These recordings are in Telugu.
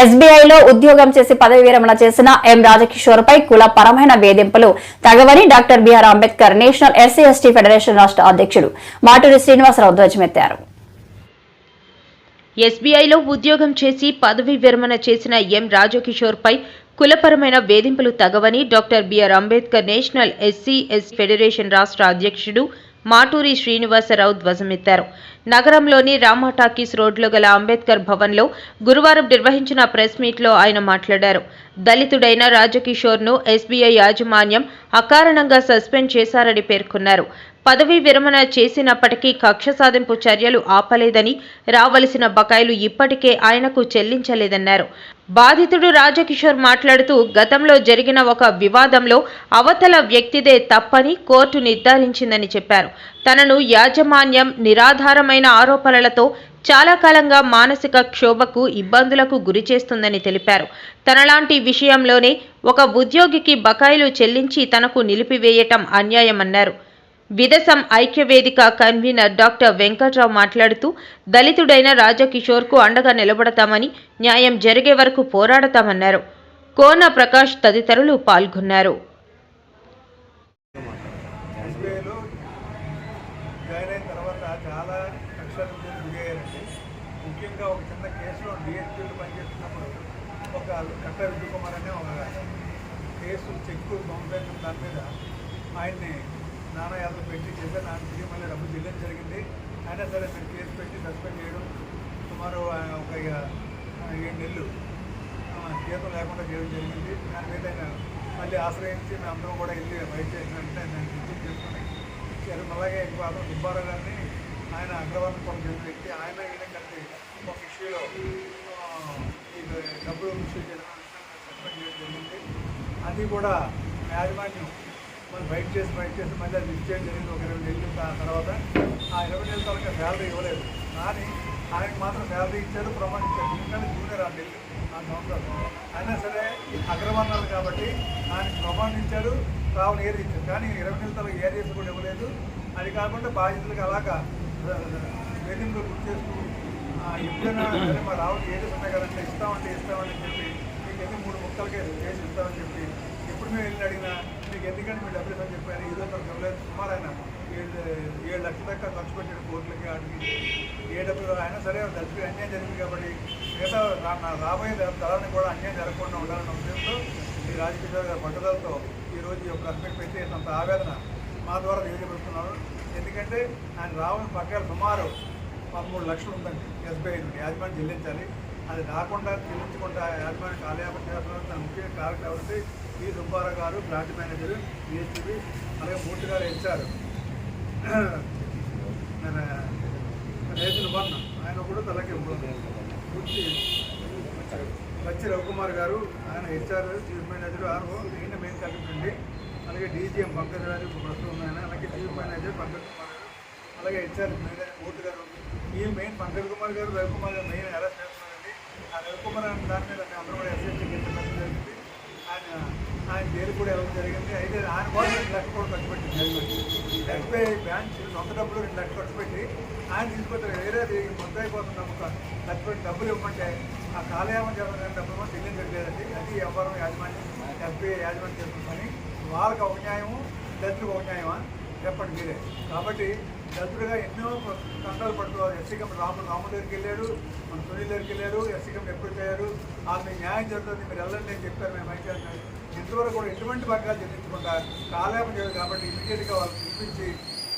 ఎస్బీఐలో ఉద్యోగం చేసి పదవి విరమణ చేసిన ఎం రాజకిషోర్ పై కుల పరమైన వేధింపులు తగవని doctor BR Ambedkar national SC ST federation రాష్ట్ర అధ్యక్షుడు మాటూరి శ్రీనివాసరావు ధ్వజమెత్తారు. ఎస్బీఐలో ఉద్యోగం చేసి పదవి విరమణ చేసిన ఎం రాజకిషోర్పై కులపరమైన వేధింపులు తగవని doctor BR Ambedkar national SC S federation రాష్ట్ర అధ్యక్షుడు మాటూరి శ్రీనివాసరావు ధ్వజమెత్తారు. నగరంలోని రామా టాకీస్ రోడ్లో గల అంబేద్కర్ భవన్లో గురువారం నిర్వహించిన ప్రెస్ మీట్లో ఆయన మాట్లాడారు. దళితుడైన రాజకిషోర్ను ఎస్బీఐ యాజమాన్యం అకారణంగా సస్పెండ్ చేశారని పేర్కొన్నారు. పదవీ విరమణ చేసినప్పటికీ కక్ష సాధింపు చర్యలు ఆపలేదని రావలసిన బకాయిలు ఇప్పటికే ఆయనకు చెల్లించలేదన్నారు. బాధితుడు రాజకిషోర్ మాట్లాడుతూ గతంలో జరిగిన ఒక వివాదంలో అవతల వ్యక్తిదే తప్పని కోర్టు నిర్ధారించిందని చెప్పారు. తనను యాజమాన్యం నిరాధారమైన ఆరోపణలతో చాలా కాలంగా మానసిక క్షోభకు ఇబ్బందులకు గురి చేస్తుందని తెలిపారు. తనలాంటి విషయంలోనే ఒక ఉద్యోగికి బకాయిలు చెల్లించి తనకు నిలిపివేయటం అన్యాయమన్నారు. విదసం ఐక్యవేదిక కన్వీనర్ డాక్టర్ వెంకట్రావు మాట్లాడుతూ దళితుడైన రాజకిషోర్కు అండగా నిలబడతామని న్యాయం జరిగే వరకు పోరాడతామన్నారు. కోన ప్రకాష్ తదితరులు పాల్గొన్నారు ఎస్బీఐలో జాయిన్ అయిన తర్వాత చాలా కక్షలు గురయ్యారండి ముఖ్యంగా ఒక చిన్న కేసులో డిఎస్పీలు పనిచేస్తున్నప్పుడు ఒక కట్ట విద్యుకుమార్ అనే ఒక కేసు చెక్కు పంపించిన దాని మీద ఆయన్ని నానా యాదవ్ పెట్టి చేస్తే నాకు తిరిగి మళ్ళీ డబ్బు చెల్లించడం జరిగింది. అయినా సరే మీరు కేసు పెట్టి సస్పెండ్ చేయడం సుమారు ఒక ఏడు నెలలు జీతం లేకుండా చేయడం జరిగింది. దాని మీద ఆయన మళ్ళీ ఆశ్రయించి మేము అందరం కూడా వెళ్ళి బయట చేసినట్టు నేను చేసుకుని అలాగే ఇంకో అతను సుబ్బారావు గారిని ఆయన అగ్రవాదం కూడా చెందిన వ్యక్తి. ఆయన ఈయన కలిసి ఒక ఇష్యూలో ఈ డబ్బులు ఇష్యూ చేయడం సస్పెండ్ చేయడం జరిగింది. అది కూడా యాజమాన్యం మనం బయట చేసి బయట చేసి మళ్ళీ అది ఇచ్చేయడం జరిగింది. ఒక ఇరవై నెలలు తర్వాత ఆ ఇరవై నెలల తర్వాత శాలరీ ఇవ్వలేదు. కానీ ఆయనకు మాత్రం శాలరీ ఇచ్చారు ప్రమాణం ఇచ్చారు. ఎందుకంటే జూనియర్ ఆ నెలలు ఆ సంవత్సరాలు అయినా సరే అగ్రవర్ణాలు కాబట్టి ఆయనకు ప్రమాణించారు ఇచ్చారు కావున ఏరి ఇచ్చారు. కానీ ఇరవై నెలల తర్వాత ఏరియాస్ కూడా ఇవ్వలేదు. అది కాకుండా బాధితులకు అలాగా వేధింపులు బుక్ చేసుకుని ఎప్పుడైనా సరే మా రావులు ఏది ఉన్నాయి కదంటే ఇస్తామంటే ఇస్తామని చెప్పి మీకు ఎన్ని మూడు ముక్కలకే చేసి ఇస్తామని చెప్పి ఎప్పుడు మేము వెళ్ళి అడిగినా మీకు ఎందుకంటే మీరు డబ్బులు ఇస్తామని చెప్పారు? ఈరోజు తరగతి సుమారు ఆయన ఏడు ఏడు లక్షల దాకా ఖర్చు పెట్టాడు కోట్లకి వాటికి. ఏ డబ్బులు అయినా సరే దర్శకులు అన్యాయం జరిగింది కాబట్టి మిగతా రా- నా రాబోయే తరాన్ని కూడా అన్యాయం జరగకుండా ఉండాలన్న ఉద్దేశంతో ఈ రాజకీయ గారి పట్టుదలతో ఈరోజు ఈ యొక్క అస్పెక్ట్ పెట్టి అంత ఆవేదన మా ద్వారా తెలియజేస్తున్నాను ఎందుకంటే ఆయన రావడం పక్కన సుమారు పదమూడు లక్షలు ఉందండి ఎస్బీఐ నుండి. యాజమాన్యం చెల్లించాలి. అది రాకుండా చెల్లించకుండా యాజమాన్యం కాలయాపన చేస్తున్న ముఖ్య కారణం ఎవరైతే ఈ సుబ్బారావు గారు బ్రాంచ్ మేనేజర్ డిఎస్పీ అలాగే మూర్తి గారు హెచ్ఆర్. మన రైతుల వర్ణ ఆయన కూడా తలకి పూర్తి వచ్చి రవికుమార్ గారు ఆయన హెచ్ఆర్ చీఫ్ మేనేజర్ ఆర్ఓ ఈయన మెయిన్ కలెక్టర్ అలాగే డీజీఎం పంకజ్ గారు ప్రస్తుతం ఉన్న ఆయన అలాగే చీఫ్ మేనేజర్ పంకజ్ కుమార్ గారు అలాగే హెచ్ఆర్ మేనేజర్ మూర్తి గారు ఈ మెయిన్ పంకజ్ కుమార్ గారు రవికుమార్ గారు మెయిన్ అరెస్ట్ చేస్తున్నారండి? ఆ రవికుమార్ అనే దాని మీద అందరూ కూడా ఎస్ఎస్టీ కేసు పెట్టడం జరిగింది. ఆయన ఆయన జైలు కూడా వెళ్ళడం జరిగింది. అయితే ఆయన కూడా రెండు లక్షలు కూడా ఖర్చు పెట్టింది. జరిగింది ఎస్బీఐ బ్యాంక్ సొంత డబ్బులు రెండు లక్షలు ఖర్చు పెట్టి ఆయన తీసుకొచ్చారు వేరేది మొత్తం అయిపోతుంది నమ్మకం ఖర్చు పెట్టి డబ్బులు ఇవ్వమంటే ఆ కాలయామం జరగడానికి డబ్బులు కూడా చెల్లించట్లేదండి అది వ్యాపారం యాజమాన్యం ఎస్బీఐ యాజమాన్యం చేస్తుంది పని. వాళ్ళకి ఒక న్యాయము దళితులకు ఒక న్యాయమా? చెప్పండి మీరే కాబట్టి దళితులుగా ఎన్నో కండాలు పడుతున్నారు ఎస్సీ కమిటీ రాము రాముల దగ్గరికి వెళ్ళారు మన సునీల్ దగ్గరికి వెళ్ళారు ఎస్సీ కమిటీ ఎప్పుడు చేయారు ఆమె న్యాయం జరుగుతుంది మీరు వెళ్ళండి అని చెప్పారు మేము అయితే ఇంతవరకు కూడా ఎటువంటి వర్గాలు చెల్లించకుండా కాలేపం చేయదు కాబట్టి ఇమీడియట్గా వాళ్ళు పిలిపించి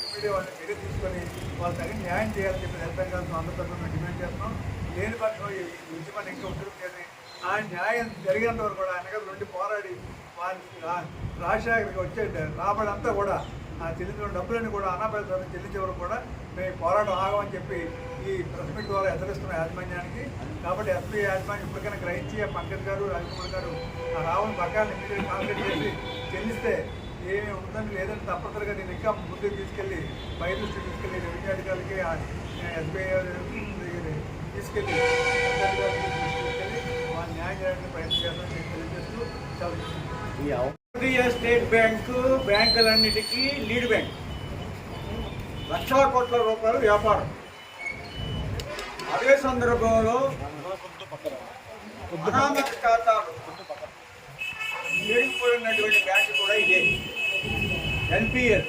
ఇమీడియట్ వాళ్ళని చర్య తీసుకొని వాళ్ళు తగిన న్యాయం చేయాలని చెప్పి హెల్త్ బెంగాల్స్ ఆంధ్రప్రదేశ్ మేము డిమాండ్ చేస్తున్నాం. లేని పక్షం ఈ ఉద్యమాన్ని ఇంకా ఉంటుంది చేసి ఆ న్యాయం జరిగినంత వరకు కూడా ఆయన నుండి పోరాడి వారి రాజశేఖర్కి వచ్చే రాబడి అంతా కూడా ఆ చెల్లించిన డబ్బులన్నీ కూడా అనాపేద చెల్లించే వరకు కూడా మేము పోరాటం ఆగమని చెప్పి ఈ ప్రెస్ మీట్ ద్వారా హెచ్చరిస్తున్న యాజమాన్యానికి. కాబట్టి ఎస్పీ యాజమాన్యం ఇప్పటికైనా గ్రహించి ఆ పంకజ్ గారు రాజకుమార్ గారు ఆ రావుని పక్కాన్ని ఇమీడియట్ కాంటాక్ట్ చేసి చెల్లిస్తే ఏమి ఉందని లేదంటే తప్పనిసరిగా నేను ఇంకా ముందుకు తీసుకెళ్ళి పై దృష్టి తీసుకెళ్ళి రెవెన్యూ అధికారులకి ఎస్బీఐ తీసుకెళ్ళి అధికారులకి తీసుకెళ్ళి వాళ్ళ న్యాయం చేయడానికి ప్రయత్నం చేస్తామని తెలియజేస్తూ సెలవు భారతీయ స్టేట్ బ్యాంకు బ్యాంకులన్నిటికీ లీడ్ బ్యాంక్. లక్షల కోట్ల రూపాయలు వ్యాపారం. అదే సందర్భంలో అనామత ఖాతాలు చేరిపోయినటువంటి బ్యాంక్ కూడా ఇదే. ఎన్పిఎల్.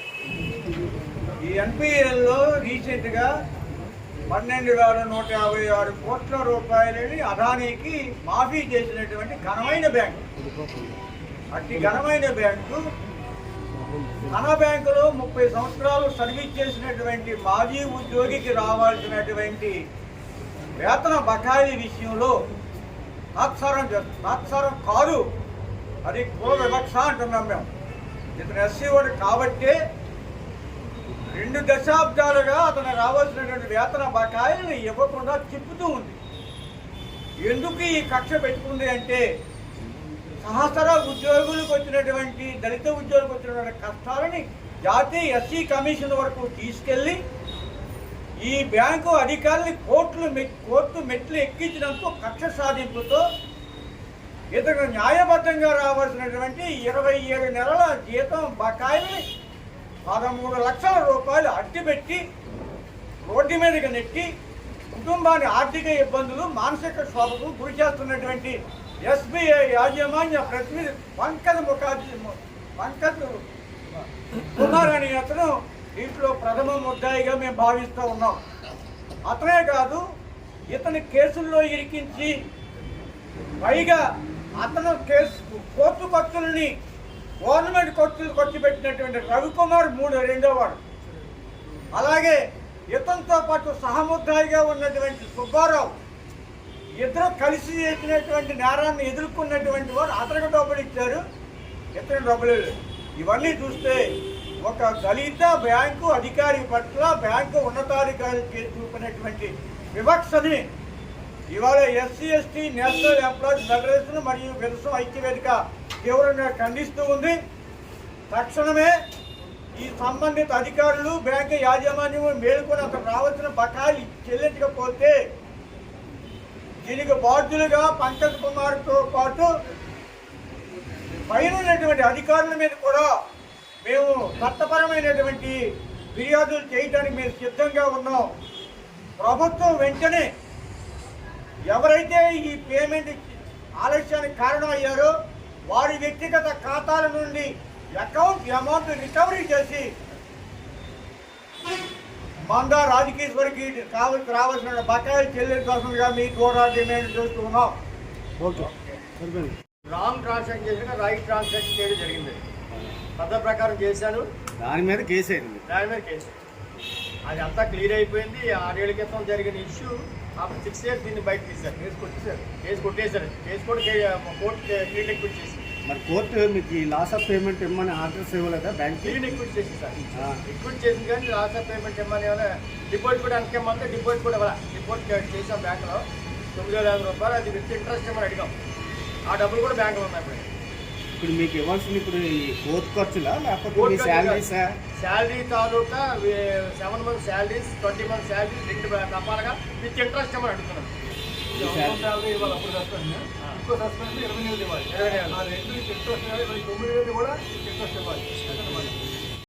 ఈ ఎన్పిఎల్లో రీసెంట్గా పన్నెండు వేల నూట యాభై ఆరు కోట్ల రూపాయలని అదానీకి మాఫీ చేసినటువంటి ఘనమైన బ్యాంకు. అతి ఘనమైన బ్యాంకు. మన బ్యాంకులో ముప్పై సంవత్సరాలు సర్వీస్ చేసినటువంటి మాజీ ఉద్యోగికి రావాల్సినటువంటి వేతన బకాయి విషయంలో తాత్సారం తాత్సారం కాదు. అది కుల వివక్ష అంటున్నాం మేము. ఇతను ఎస్సీ వాడు కాబట్టే రెండు దశాబ్దాలుగా అతను రావాల్సినటువంటి వేతన బకాయిని ఇవ్వకుండా తిప్పుతూ ఉంది. ఎందుకు ఈ కక్ష పెట్టుకుంది అంటే సహస్ర ఉద్యోగులకు వచ్చినటువంటి దళిత ఉద్యోగులకు వచ్చినటువంటి కష్టాలని జాతీయ ఎస్సీ కమిషన్ వరకు తీసుకెళ్ళి ఈ బ్యాంకు అధికారులు కోర్టులు మె- కోర్టు మెట్లు ఎక్కించినందుకు కక్ష సాధింపుతో ఇతను న్యాయబద్ధంగా రావాల్సినటువంటి ఇరవై ఏడు నెలల జీతం బకాయిల్ని పదమూడు లక్షల రూపాయలు అడ్డుపెట్టి రోడ్డు మీదకి నెట్టి కుటుంబాన్ని ఆర్థిక ఇబ్బందులు మానసిక శోభకు గురి చేస్తున్నటువంటి ఎస్బీఐ యాజమాన్య ప్రతినిధి పంకజ్ ముఖర్జీ పంకజ్ కుమార్ అనే అతను దీంట్లో ప్రథమ ముద్దాయిగా మేము భావిస్తూ ఉన్నాం. అతనే కాదు ఇతని కేసుల్లో ఇరికించి పైగా అతను కేసు కోర్టు ఖర్చులని గవర్నమెంట్ ఖర్చులు ఖర్చు పెట్టినటువంటి రవికుమార్ మూడు రెండోవాడు అలాగే ఇతనితో పాటు సహముద్దాయిగా ఉన్నటువంటి సుబ్బారావు ఇద్దరు కలిసి చేసినటువంటి నేరాన్ని ఎదుర్కొన్నటువంటి వారు అతనికి డబ్బులు ఇచ్చారు. ఇతను డబ్బులు ఇవన్నీ చూస్తే ఒక దళిత బ్యాంకు అధికారి పట్ల బ్యాంకు ఉన్నతాధికారి చూపినటువంటి వివక్షని ఇవాళ SC ST national employees federation మరియు విరసం ఐక్యవేదిక తీవ్రంగా ఖండిస్తూ ఉంది. తక్షణమే ఈ సంబంధిత అధికారులు బ్యాంకు యాజమాన్యం మేలుకొని అక్కడ రావాల్సిన బకాయిలు చెల్లించకపోతే దీనికి బాధ్యులుగా పంకజ్ కుమార్తో పాటు పైన ఉన్నటువంటి అధికారుల మీద కూడా మేము చట్టపరమైనటువంటి ఫిర్యాదులు చేయడానికి మేము సిద్ధంగా ఉన్నాం. ప్రభుత్వం వెంటనే ఎవరైతే ఈ పేమెంట్ ఆలస్యానికి కారణం అయ్యారో వారి వ్యక్తిగత ఖాతాల నుండి అకౌంట్ అమౌంట్ రికవరీ చేసి మందా కావలసి రావాల్సిన బకాయిలు చెల్లించాల్సిందిగా మీ ద్వారా డిమాండ్ చేస్తున్నాం. ఓకే. రాంగ్ ట్రాన్సాక్షన్ చేసిన రైట్ ట్రాన్సాక్షన్ చేయడం జరిగింది. పద్ధతి ప్రకారం చేశాను. దాని మీద కేసు అయింది. దాని మీద కేసు. అది అంతా క్లియర్ అయిపోయింది. ఆరేళ్ళ క్రితం జరిగిన ఇష్యూ. ఆఫ్టర్ సిక్స్ ఇయర్స్ దీన్ని బయట తీశారు. కేసు కొట్టేశారు. కేసు కొట్టేశారు. కేసు కూడా కోర్టు క్లీన్ చేసి మరి కోర్టు మీకు ఈ లాస్ ఆఫ్ పేమెంట్ ఇమ్మని ఆర్డర్స్ ఇవ్వలేదా బ్యాంక్ క్లీన్ ఎక్విట్ చేసి సార్. ఎక్విట్ చేసింది కానీ లాస్ ఆఫ్ పేమెంట్ ఇమ్మని ఏమైనా డిపాజిట్ కూడా అనుకోమంటే డిపాజిట్ కూడా ఇవ్వాలి? డిపాజిట్ చేసాం బ్యాంకులో. తొమ్మిది వేల యాభై రూపాయలు అది విత్ ఇంట్రెస్ట్ ఇమ్మని అడిగాం. ఆ డబ్బులు కూడా బ్యాంకులో ఉన్నాయి ఇప్పుడు ఇప్పుడు మీకు ఇవ్వాల్సింది ఇప్పుడు ఈ కోర్టు ఖర్చులా లేకపోతే? శాలరీసా? శాలరీ తాలూకా seven month salaries twenty month salary రెండు రకాలుగా విత్ ఇంట్రెస్ట్ ఇవ్వమని అడుగుతున్నాను ఇంకో సస్పెండ్ ఇరవై నెలలు ఇవ్వాలి. రెండు ఇంట్రెస్ట్ ఇవ్వాలి మరి తొమ్మిది వేలు కూడా ఇంట్రెస్ట్ ఇవ్వాలి.